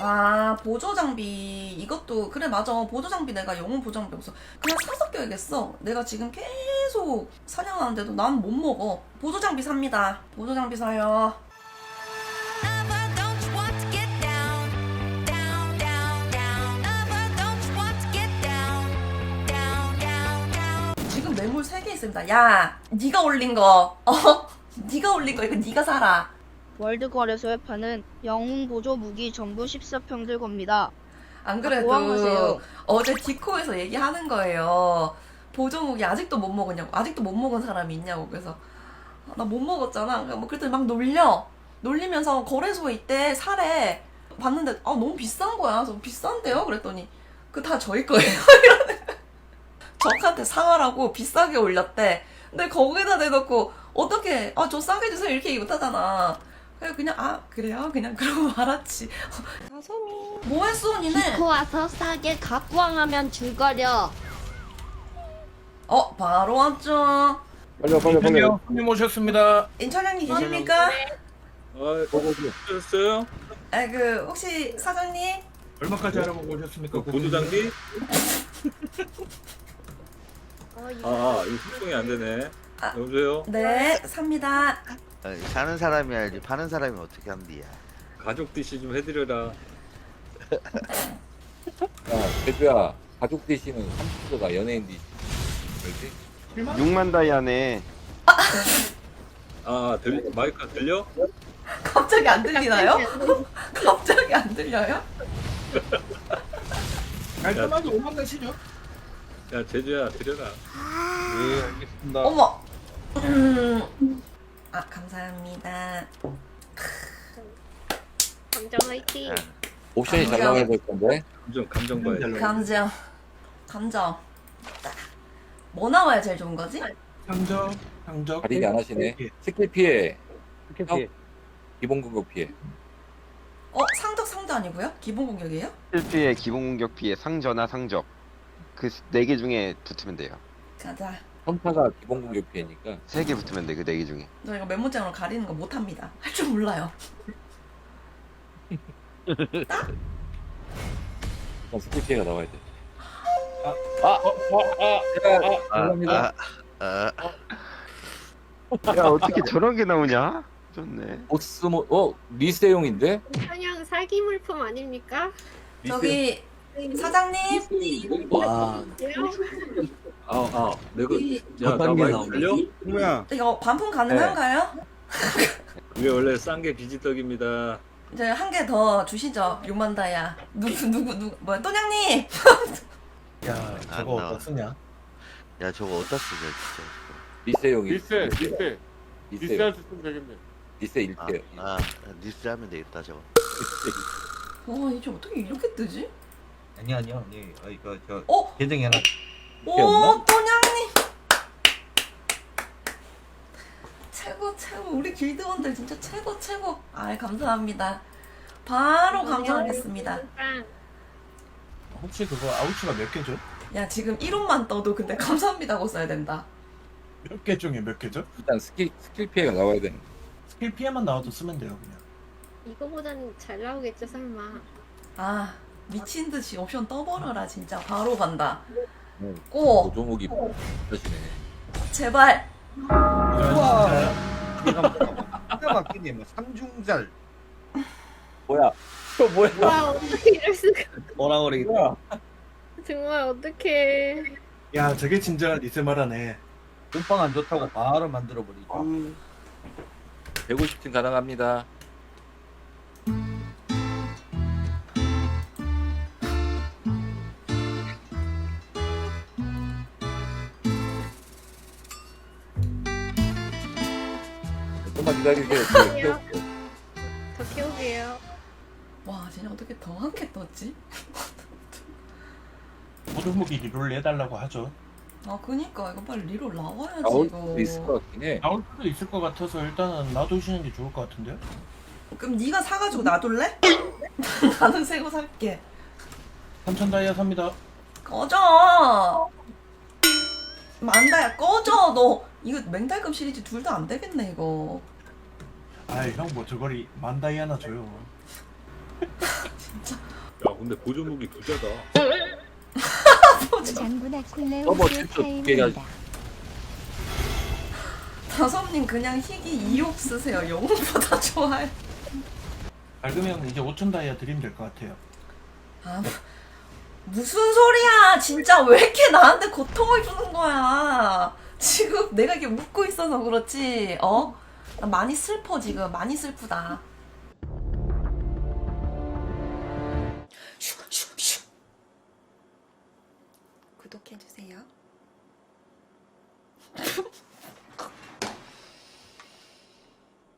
아 보조 장비. 이것도 그래 맞아. 보조 장비 내가 영웅 보조 장비 없어. 그냥 사서 껴야겠어. 내가 지금 계속 사냥하는데도 난 못 먹어. 보조 장비 삽니다. 보조 장비 사요? 지금 매물 3개 있습니다. 야 네가 올린 거. 어? 네가 올린 거. 이거 네가 사라 월드거래소에 파는 영웅 보조 무기 전부 14평 들고입니다. 안 그래도 고항하세요. 어제 디코에서 얘기하는 거예요. 보조무기 아직도 못 먹었냐고. 아직도 못 먹은 사람이 있냐고. 그래서 나 못 먹었잖아. 뭐 그랬더니 막 놀려. 놀리면서 거래소에 있대 사래. 봤는데 아 너무 비싼 거야. 그래서 비싼데요? 그랬더니 그 다 저희 거예요. 이러는. 적한테 사가라고 비싸게 올렸대. 근데 거기다 내놓고 어떻게 아 저 싸게 주세요 이렇게 얘기 못하잖아. 그냥 그냥 아 그래요? 그냥 그러고 말았지. 가솜이 뭐 했어 니네? 디코 와서 싸게 각광하면 줄거려. 어, 바로 왔죠. 빨리 빨리 빨리. 손님 오셨습니다. 인천장님 계십니까? 아, 오셨어요? 아, 그 혹시 사장님? 얼마까지 알아보고 오셨습니까? 그 보조 장비? 어, 아, 이거 소통이 안 되네. 아. 여보세요? 네, 삽니다. 아니, 사는 사람이 알지 파는 사람이 어떻게 합니야 가족 DC 좀 해드려라. 야, 대표야. 가족 DC는 30%가 연예인 DC. 그렇지? 6만 다이아네. 아, 들, 마이크 들려? 갑자기 안 들리나요? 갑자기 안 들려요? 깔끔하게 5만 가시죠. 야, 제주야, 드려라. 네, 알겠습니다. 어머. 음. 아, 감사합니다. 감정 화이팅. 야, 옵션이 잘 나와야 될 건데. 감정, 감정 봐야 돼. 감정. 감정. 뭐 나와야 제일 좋은 거지? 상적, 상적. 가리기 안 하시네. 스킬 피해. 형, 기본 공격 피해. 어, 상적 상자 아니고요? 기본 공격이에요? 실피해, 기본 공격 피해, 상전화, 상적. 그 네 개 중에 붙으면 돼요. 가자. 선타가 기본 공격 피해니까. 세 개 붙으면 돼, 그 네 개 중에. 저 이거 메모장으로 가리는 거 못합니다. 할 줄 몰라요. 일단 스킬 피해가 나와야 돼. 아, 아, 어, 어, 아, 아, 아, 감사합니다. 아, 아, 야, 어떻게 저런 게 나오냐? 좋네. 보스모, 어, 리스용인데? 그냥 사기 물품 아닙니까? 저기 사장님 와. 왜요? 아, 아, 내가, 야, 나 마이크 들려? 뭐야? 이거 반품 가능한가요? 이게 원래 싼 게 비지떡입니다. 이제 한 개 더 주시죠. 6만 다야. 누구 누구 누구 뭐야? 또냥님. 야, 안 저거 나와. 어디다 쓰냐? 야 저거 어디다 쓰냐 진짜 리스용이. 리세, 리세, 리세. 수 있으면 되겠네. 리세 아, 1대. 아 리스 하면 되겠다 저거 와 이제 어떻게 이렇게 뜨지? 아니 아니요, 네, 어, 이거 저 어? 계정이 하나. 오 또냥님. 최고 최고 우리 길드원들 진짜 최고 최고. 아 감사합니다. 바로 감사하겠습니다. 빵. 혹시 그거 아우치가 몇 개죠? 야 지금 1원만 떠도 근데 감사합니다고 써야 된다. 몇 개 중에 몇 개죠? 일단 스킬, 스킬 피해가 나와야 돼. 스킬 피해만 나와도 쓰면 돼요, 그냥. 이거보단 잘 나오겠죠, 설마. 아 미친 듯이 옵션 떠버려라 진짜 바로 간다. 네. 꼭 보조무기 하시네. 제발. 우와. 기가 막히네, 뭐, 삼중잘. 뭐야? 또 뭐야? 와, 어떻게 이럴 수가. 뭐라 그래? 정말 어떻게. 야, 저게 진짜 리세마라네. 몸빵 안 좋다고 바로 만들어버리죠. 150층 가능합니다. 좀만 기다리세요. 아니요. 더 키우게요. 와 진짜 어떻게 더 한 개 떴지? 모두무기 리롤 해달라고 하죠. 아 그니까 이거 빨리 리로 나와야지 나올 이거. 수도 있을 것 같긴 해. 나올 수도 있을 것 같아서 일단은 놔두시는 게 좋을 것 같은데요? 그럼 네가 사가지고 놔둘래? 나는 새거 살게. 3천 다이아 삽니다. 꺼져. 만다야 꺼져 너. 이거 맹달금 시리즈 둘 다 안 되겠네 이거. 아이, 형뭐 저거리 만 다이아나 줘요. 진짜 근데 보조무기 부자다. 장군아 서버 콜레오스의 칠수 없게 타임입니다. 다솜님 그냥 희귀 2옥 쓰세요. 영웅보다 좋아요. 밝으면 이제 5천 다이아 드리면 될 것 같아요. 아, 뭐, 무슨 소리야. 진짜 왜 이렇게 나한테 고통을 주는 거야. 지금 내가 이렇게 웃고 있어서 그렇지. 어? 나 많이 슬퍼 지금. 많이 슬프다. 슈슈슈. 구독해주세요.